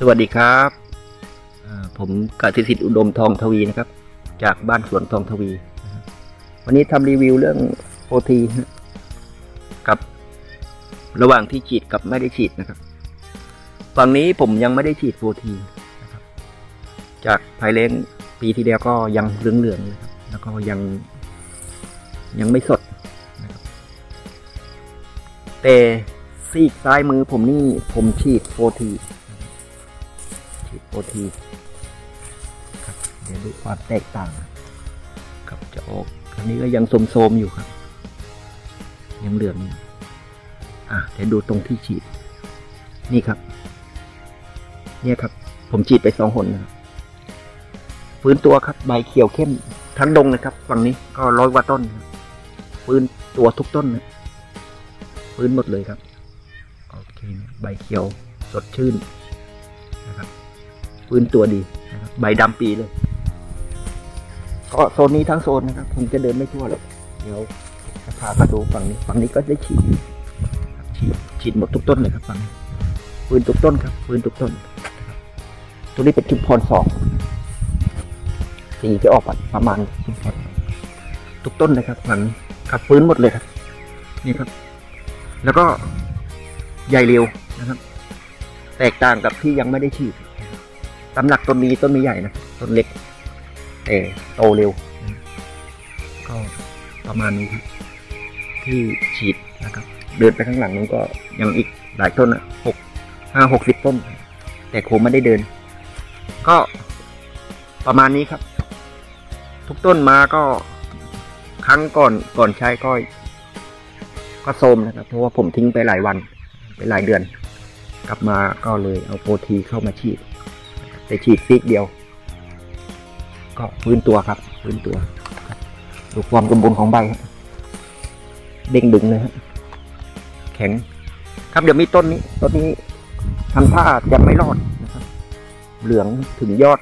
สวัสดีครับผมกสิสิทธิ์อุดมทองทวีนะครับ จากบ้านสวนทองทวี วันนี้ทำรีวิวเรื่องโอทีกับ ระหว่างที่ฉีดกับไม่ได้ฉีดนะครับฝั่งนี้ผมยังไม่ได้ฉีดโอทีจากภายเลนปีที่แล้วก็ยังเหลืองๆอยู่นะครับแล้วก็ยัง ยังไม่สดนะครับแต่ซีกซ้ายมือผมนี่ผมฉีดโอที โอทีครับเดี๋ยวดูความแตกต่างครับจะออกอันนี้ก็ยังโสมๆอยู่ครับ ยังเหลืองอยู่อะเดี๋ยวดูตรงที่ฉีด นี่ครับ เนี่ยครับ ผมฉีดไปสองหนนะครับฟื้นตัวครับใบเขียวเข้มทั้งดงนะครับ ฝั่งนี้ก็ร้อยกว่าต้นครับฟื้นตัวทุกต้นนะฟื้นหมดเลยครับโอเคใบเขียวสดชื่น ฟื้นตัวดีนะครับใบดำปีเลยก็โซนนี้ทั้งโซนนะครับผมจะเดินไม่ทั่วหรอกเดี๋ยวจะพามาดูฝั่งนี้ฝั่งนี้ก็ได้ฉีดครับฉีดฉีดหมดทุกต้นเลยครับฝั่งนี้ฟื้นทุกต้นครับฟื้นทุกต้นนะครับตัวนี้เป็นชุมพรสองสีจะออกประมาณชุมพรสองทุกต้นเลยครับฝั่งนี้ครับฟื้นหมดเลยครับ นี่ครับ แล้วก็ใหญ่เร็วนะครับ แตกต่างกับที่ยังไม่ได้ฉีด ตำหนักต้นนี้ต้นไม่ใหญ่นะต้นเล็กแต่โตเร็วนะก็ประมาณนี้ครับที่ฉีดนะครับ เดินไปข้างหลังนู้นก็ยังอีกหลายต้นอะหกห้าหกสิบต้น แต่คงไม่ได้เดิน ก็ประมาณนี้ครับ ทุกต้นมาก็ครั้งก่อนก่อนใช้ก็ก็โทรมนะครับ เพราะว่าผมทิ้งไปหลายวัน ไปหลายเดือน กลับมาก็เลยเอาโปรทีเข้ามาฉีด แต่ฉีดซีกเดียว ก็ฟื้นตัวครับฟื้นตัวดูความสมบูรณ์ของใบเด้งดึงเลยฮะแข็ง ครับเดี๋ยวมีต้นนี้ต้นนี้ทำท่าจะไม่รอดนะครับ เหลืองถึงยอด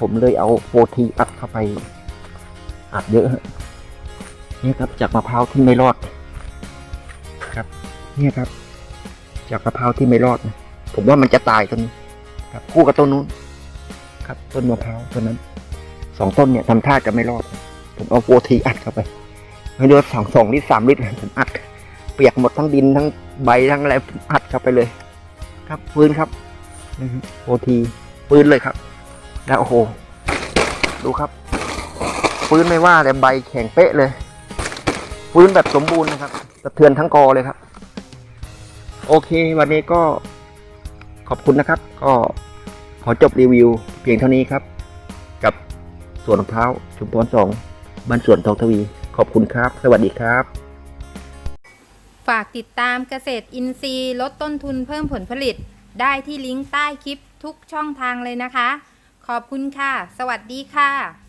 ผมเลยเอาโปรทีอัดเข้าไป อัดเยอะฮะเนี่ยครับจากมะพร้าวที่ไม่รอด ครับ เนี่ยครับ จากมะพร้าวที่ไม่รอดนะผมว่ามันจะตายต้นนี้ ครับคู่กับต้นนู้น ครับ ต้นมะพร้าวต้นนั้นสองต้นเนี่ยทำท่าจะไม่รอด ผมเอาโปรทีอัดเข้าไปไม่รู้ว่าสองสองลิตรสามลิตรผมอัด เปียกหมดทั้งดินทั้งใบทั้งอะไรผมอัดเข้าไปเลย ครับฟื้นครับโปรทีฟื้นเลยครับ แล้วโอ้โห ดูครับฟื้นไม่ว่าแต่ใบแข็งเป๊ะเลยฟื้นแบบสมบูรณ์นะครับสะเทือนทั้งกอเลยครับ โอเค วันนี้ก็ ขอบคุณนะครับ ก็ขอจบรีวิวเพียงเท่านี้ครับ กับสวนมะพร้าวชุมพรสองบ้านสวนทองทวี ขอบคุณครับ สวัสดีครับ ฝากติดตามเกษตรอินทรีย์ ลดต้นทุนเพิ่มผลผลิต ได้ที่ลิงก์ใต้คลิปทุกช่องทางเลยนะคะ ขอบคุณค่ะ สวัสดีค่ะ